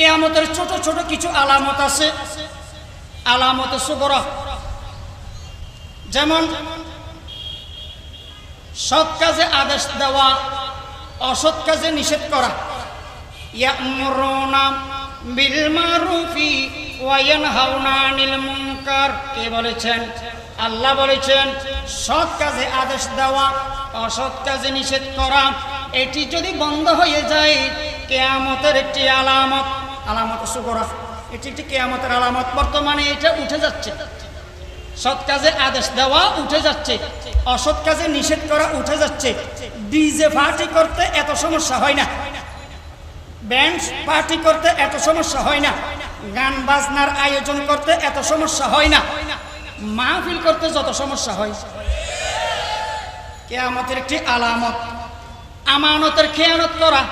কেয়ামতের ছোট ছোট কিছু আলামত আছে। আলামত সুগরা যেমন, সৎ কাজে আদেশ দেওয়া, অসৎ কাজে নিষেধ করা। ইয়ামুরুনা বিল মারুফি ওয়া ইয়ানহাউনা আনিল মুনকার। কে বলেছেন? আল্লাহ বলেছেন, সৎ কাজে আদেশ দেওয়া, অসৎ কাজে নিষেধ করা, এটি যদি বন্ধ হয়ে যায়, কেয়ামতের একটি আলামত আলামত সুগরা এটি একটি কেয়ামতের আলামত। বর্তমানে এটা উঠে যাচ্ছে। সৎ কাজে আদেশ দেওয়া উঠে যাচ্ছে। অসৎ কাজে নিষেধ করা উঠে যাচ্ছে। ডিজে পার্টি করতে এত সমস্যা হয় না। ব্যান্ড পার্টি করতে এত সমস্যা হয় না। গান বাজনার আয়োজন করতে এত সমস্যা হয় না। মাহফিল করতে যত সমস্যা হয়। কেয়ামতের একটি আলামত। আমানতের খেয়ানত করা।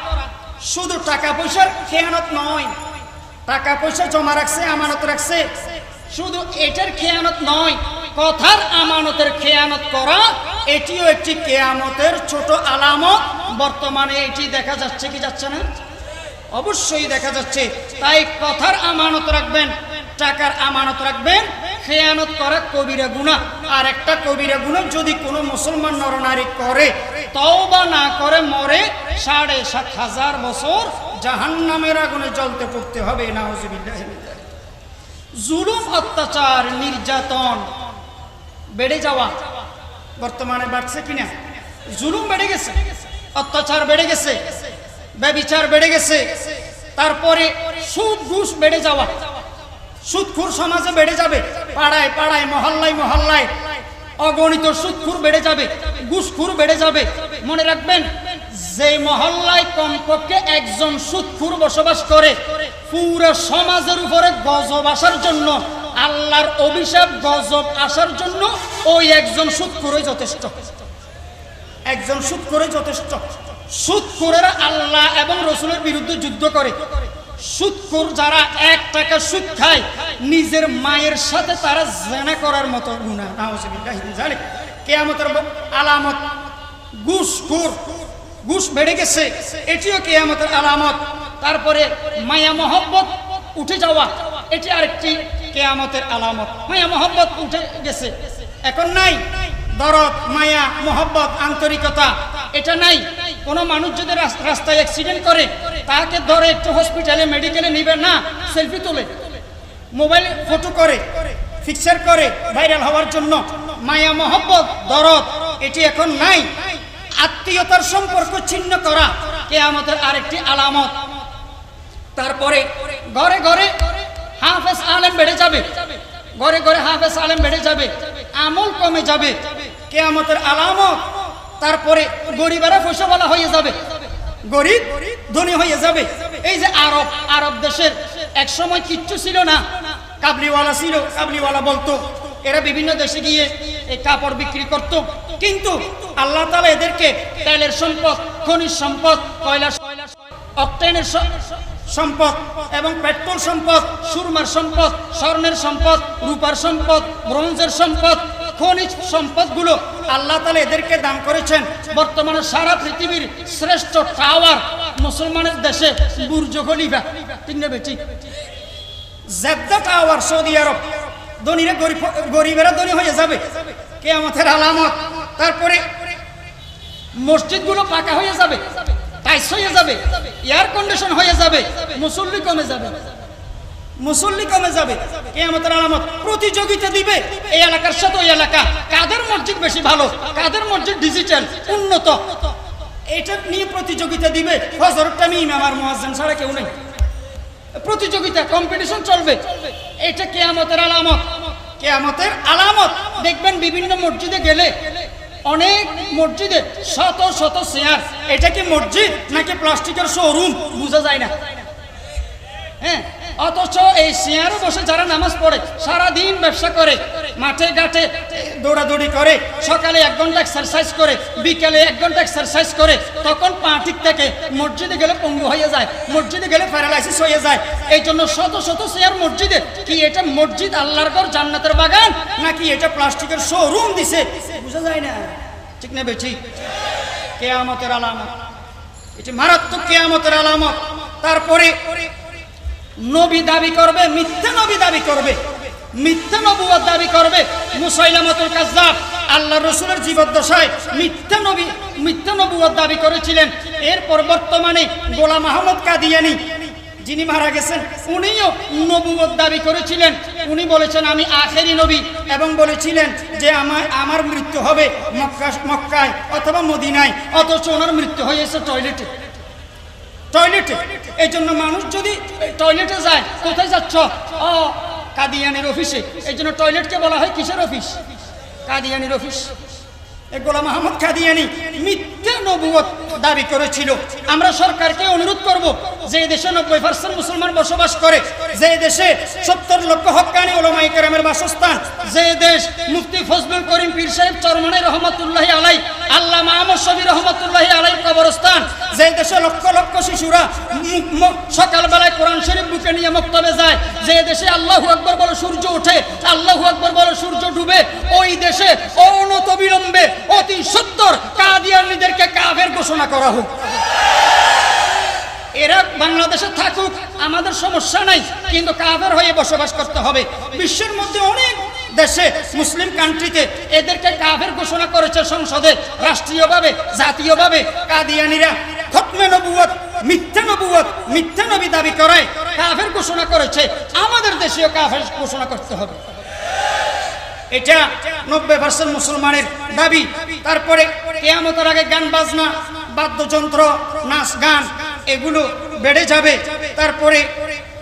শুধু টাকা পয়সার খেয়ানত নয়। টাকা পয়সা জমা রাখছে, আমানত রাখছে। শুধু এটার খেয়ানত নয়, কথার আমানতের খেয়ানত করা, এটিও একটি কেয়ামতের ছোট আলামত। বর্তমানে এটি দেখা যাচ্ছে কি যাচ্ছে না? অবশ্যই দেখা যাচ্ছে। তাই কথার আমানত রাখবেন, টাকার আমানত রাখবেন, খেয়ানত করা কবিরা গুণা আর একটা কবিরা গুণা যদি কোনো মুসলমান নরনারী করে, তওবা না করে মরে সাড়ে সাত হাজার বছর জাহান্নামের আগুনে জ্বলতে পড়তে হবে, নাউজুবিল্লাহ জুলুম, অত্যাচার, নির্যাতন বেড়ে যাওয়া বর্তমানে বাড়ছে কিনা? জুলুম বেড়ে গেছে, অত্যাচার বেড়ে গেছে, ব্যবিচার বেড়ে গেছে, তারপরে সুদ ঘুষ বেড়ে যাওয়া, সুদখুর সমাজে বেড়ে যাবে, পাড়ায় পাড়ায়, মহল্লায় মহল্লায় অগণিত সুদখুর বেড়ে যাবে, ঘুষখুর বেড়ে যাবে। মনে রাখবেন যে মহল্লায় কমপক্ষে একজন সুদখুর বসবাস করে, পুরো সমাজের উপরে গজব আসার জন্য, আল্লাহর অভিশাপ গজব আসার জন্য ওই একজন সুদখুরই যথেষ্ট। একজন করে যথেষ্ট। সুদ করেরা আল্লাহ এবং রসুলের বিরুদ্ধে যুদ্ধ করে। সুদখোর যারা এক টাকা সুদ খায়, নিজের মায়ের সাথে তারা জেনা করার মতো গুণা জানে কেয়ামতের আলামত, ঘুষখোর। ঘুষ বেড়ে গেছে, এটিও কেয়ামতের আলামত। তারপরে মায়া মহব্বত উঠে যাওয়া, এটি আরেকটি কেয়ামতের আলামত। মায়া মহব্বত উঠে গেছে। এখন নাই দরদ, মায়া, মোহব্বত, আন্তরিকতা, এটা নাই। কোনো মানুষ যদি রাস- রাস্তায় অ্যাক্সিডেন্ট করে, তাকে ধরে একটু হসপিটালে মেডিকেলে নিবে না সেলফি তোলে। মোবাইল ফটো করে ফিক্সার করে ভাইরাল হওয়ার জন্য। মায়া মোহব্বত, দরদ, এটি এখন নাই। আত্মীয়তার সম্পর্ক ছিন্ন করা কে আমাদের আরেকটি আলামত। তারপরে ঘরে ঘরে হাফেজ আলেম বেড়ে যাবে। ঘরে ঘরে হাফেজ আলেম বেড়ে যাবে। আমল কমে যাবে। কেয়ামতের আলামত, তারপরে গরিবেরা পয়সাওয়ালা হয়ে যাবে। গরিব ধনী হয়ে যাবে। এই যে আরব আরব দেশের এক সময় কিচ্ছু ছিল না। কাবলিওয়ালা ছিল, কাবলিওয়ালা বলতো, এরা বিভিন্ন দেশে গিয়ে এই কাপড় বিক্রি করত। কিন্তু আল্লাহ তালা এদেরকে তেলের সম্পদ, খনিজ সম্পদ, কয়লা অক্টেনের সম্পদ এবং পেট্রোল সম্পদ, সুরমার সম্পদ, স্বর্ণের সম্পদ, রূপার সম্পদ, ব্রোঞ্জের সম্পদ, খনিজ সম্পদগুলো আল্লাহ তালা এদেরকে দান করেছেন। বর্তমানে সারা পৃথিবীর শ্রেষ্ঠ টাওয়ার মুসলমানের দেশে বুর্জ খলিফা। তিনটে বেটি। Jeddah tower Saudi Arab. ধনীরা গরিব গরিবেরা ধনী হয়ে যাবে। কে আমাদের আলামত। তারপরে মসজিদগুলো পাকা হয়ে যাবে টাইস হয়ে যাবে এয়ার কন্ডিশন হয়ে যাবে, মুসল্লি কমে যাবে। মুসল্লি কমে যাবে কে আমাদের আলামত। প্রতিযোগিতা দিবে এই এলাকার সাথে ওই এলাকা। কাদের মসজিদ বেশি ভালো? কাদের মসজিদ ডিজিটাল উন্নত? এটা নিয়ে প্রতিযোগিতা দিবে হজরত টামিম আমার মহাজন ছাড়া কেউ নেই। প্রতিযোগিতা কম্পিটিশন চলবে। এটা কেয়ামতের আলামত। কেয়ামতের আলামত। দেখবেন বিভিন্ন মসজিদে গেলে অনেক মসজিদে শত শত চেয়ার এটা কি মসজিদ নাকি প্লাস্টিকের শোরুম? বোঝা যায় না। হ্যাঁ অথচ এই চেয়ারে বসে যারা নামাজ পড়ে সারা দিন ব্যবসা করে, মাঠে ঘাটে দৌড়াদৌড়ি করে, সকালে এক ঘণ্টা এক্সারসাইজ করে, বিকেলে এক ঘণ্টা এক্সারসাইজ করে, তখন পা ঠিক থেকে মসজিদে গেলে পঙ্গু হয়ে যায়, মসজিদে গেলে প্যারালাইসিস হয়ে যায়। এই জন্য শত শত চেয়ার মসজিদে, কি এটা মসজিদ আল্লাহর ঘর, জান্নাতের বাগান, নাকি এটা প্লাস্টিকের শোরুম দিছে? বোঝা যায় না। ঠিক না বেঠি? কেয়ামতের আলামত। এটি মারাত্মক কেয়ামতের আলামত। তারপরে নবী দাবি করবে, মিথ্যা নবী দাবি করবে। মিথ্যা নবুয়ত দাবি করবে মুসাইলামাতুল কাজ্জাব। আল্লাহ রসুলের জীবদ্দশায় মিথ্যা নবী, মিথ্যা নবুয়ত দাবি করেছিলেন। এরপর বর্তমানে গোলাম আহমদ কাদিয়ানি, যিনি মারা গেছেন, উনিও নবুয়ত দাবি করেছিলেন। উনি বলেছেন, আমি আখেরি নবী। এবং বলেছিলেন যে আমার আমার মৃত্যু হবে মক্কা, মক্কায় অথবা মদিনায়, অথচ ওনার মৃত্যু হয়েছে টয়লেটে। টয়লেটে। এই জন্য মানুষ যদি টয়লেটে যায়, কোথায় যাচ্ছ? কাদিয়ানির অফিসে এই জন্য টয়লেটকে বলা হয় কিসের অফিস কাদিয়ানির অফিস এ গোলাম আহমদ কাদিয়ানি মিথ্যা দাবি করেছিল। আমরা সরকারকে অনুরোধ করব, যে দেশে নব্বই পার্সেন্ট মুসলমান বসবাস করে, যে দেশে সত্তর লক্ষ হক্কানি ওলামাই কেরামের বাসস্থান, যে দেশ মুফতি ফজলুল করিম পীর সাহেব চরমনাই রহমতুল্লাহ আলাই আল্লাহ মাহমদ শবি রহমতুল্লাহ আলাই কবরস্থান, যে দেশে লক্ষ লক্ষ শিশুরা সকালবেলায় কোরআন শরীফ বুকে নিয়ে মক্তবে যায়, যে দেশে আল্লাহু আকবর বলে সূর্য ওঠে, আল্লাহু আকবর বলে সূর্য ডুবে, ওই দেশে অনত বিলম্বে অতি সত্তর কাদিয়ানিদেরকে কাফের ঘোষণা করা হোক। এরা বাংলাদেশে থাকুক, আমাদের সমস্যা নাই, কিন্তু কাফের হয়ে বসবাস করতে হবে। বিশ্বের মধ্যে অনেক দেশে মুসলিম কান্ট্রিতে এদেরকে কাফের ঘোষণা করেছে সংসদে, রাষ্ট্রীয়ভাবে, জাতীয়ভাবে। কাদিয়ানিরা খতমে নবুয়ত মিথ্যা নবুয়ত মিথ্যা নবী দাবি করায় কাফের ঘোষণা করেছে। আমাদের দেশেও কাফের ঘোষণা করতে হবে। এটা নব্বই পার্সেন্ট মুসলমানের দাবি। তারপরে কেয়ামতের আগে গান, বাজনা, বাদ্যযন্ত্র, নাচ, গান, এগুলো বেড়ে যাবে। তারপরে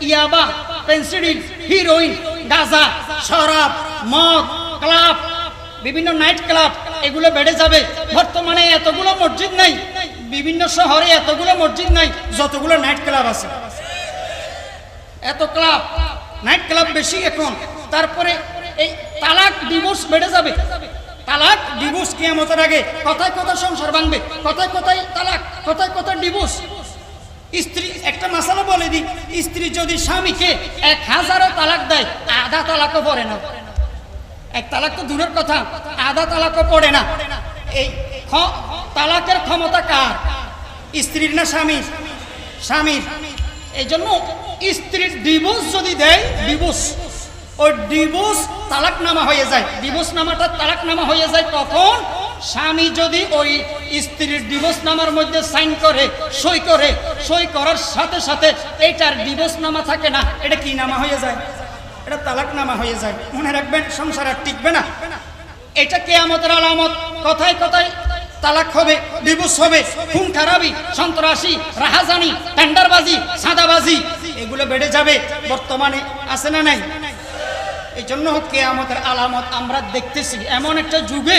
ইয়াবা, পেন্সিডিল, হিরোইন, গাজা, শরাব, মদ, ক্লাব, বিভিন্ন নাইট ক্লাব, এগুলো বেড়ে যাবে। বর্তমানে এতগুলো মসজিদ নাই, বিভিন্ন শহরে এতগুলো মসজিদ নাই, যতগুলো নাইট ক্লাব আছে। এত ক্লাব, নাইট ক্লাব বেশি এখন। তারপরে এই তালাক ডিভোর্স বেড়ে যাবে। তালাক ডিভোর্স কিয়ামতের আগে কথায় কথায় সংসার ভাঙবে? কথায় কথায় তালাক? কথায় কথায় ডিভোর্স? স্ত্রী, একটা মশালা বলে দিই, স্ত্রী যদি স্বামীকে এক হাজারও তালাক দেয়, আধা তালাকও পড়ে না। এক তালাক তো দূরের কথা, আধা তালাকও পড়ে না। এই তালাকের ক্ষমতা কার? স্ত্রীর না স্বামীর? স্বামীর। এই জন্য স্ত্রীর ডিভোর্স যদি দেয়, ডিভোর্স। ওই ডিভোর্স তালাক নামা হয়ে যায়। ডিভোর্স নামাটা তালাক নামা হয়ে যায় কখন স্বামী যদি ওই স্ত্রীর ডিভোর্স নামার মধ্যে সাইন করে, সই করে, সই করার সাথে সাথে এইটার ডিভোর্স নামা থাকে না, এটা কি নামা হয়ে যায়? এটা তালাক নামা হয়ে যায়। মনে রাখবেন, সংসার আর টিকবে না। এটা কে কেয়ামতের আলামত। কথায় কথায় তালাক হবে ডিভোর্স হবে, খুন খারাপি, সন্ত্রাসী, রাহাজানি, টেন্ডারবাজি, সাদাবাজি, এগুলো বেড়ে যাবে। বর্তমানে আছে না নাই? এই জন্য কেয়ামতের আলামত আমরা দেখতেছি। এমন একটা যুগে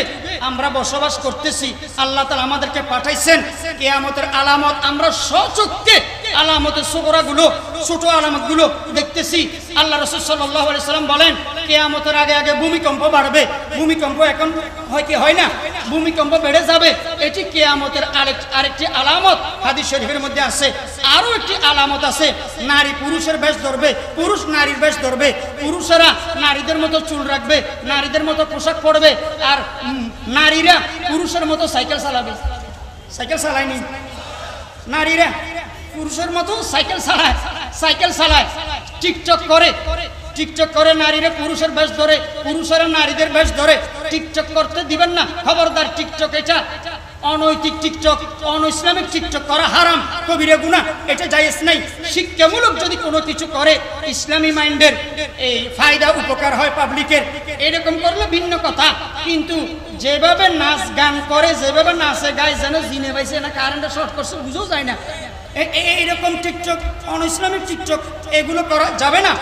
আমরা বসবাস করতেছি। আল্লাহ তালা আমাদেরকে পাঠাইছেন, কেয়ামতের আলামত আমরা সচক্ষে আলামতের সুগরাগুলো ছোট আলামতগুলো দেখতেছি। আল্লাহ রসুল সাল্লাহ সাল্লাম বলেন, কেয়ামতের আগে আগে ভূমিকম্প বাড়বে। ভূমিকম্প এখন হয় কি, হয় না? ভূমিকম্প বেড়ে যাবে। এটি কেয়ামতের আরেক আরেকটি আলামত। হাদিস শরীফের মধ্যে আছে, আরও একটি আলামত আছে। নারী পুরুষের বেশ ধরবে, পুরুষ নারীর বেশ ধরবে। পুরুষেরা নারীদের মতো চুল রাখবে, নারীদের মতো পোশাক পরবে, আর নারীরা পুরুষের মতো সাইকেল চালাবে। সাইকেল চালায়নি। নারীরা পুরুষের মতো সাইকেল চালায় সাইকেল চালায়, টিকটক করে। টিকটক করে নারীরা পুরুষের বেশ ধরে, পুরুষেরা নারীদের বেশ ধরে টিকটক করতে দিবেন না। খবরদার টিকটক এটা। অনৈতিক টিকটক অন ইসলামিক টিকটক করা হারাম। কবিরে গুণা এটা জায়েজ নাই। শিক্ষামূলক যদি কোনো কিছু করে, ইসলামী মাইন্ডের এই ফায়দা উপকার হয় পাবলিকের। এরকম করলে ভিন্ন কথা। কিন্তু যেভাবে নাচ গান করে, যেভাবে নাচে গায়ে, যেন জিনে পাইছে না কারেন্টে শর্ট করছে, বুঝেও যায় না। এইরকম টিকটক অন ইসলামিক টিকটক এগুলো করা যাবে না।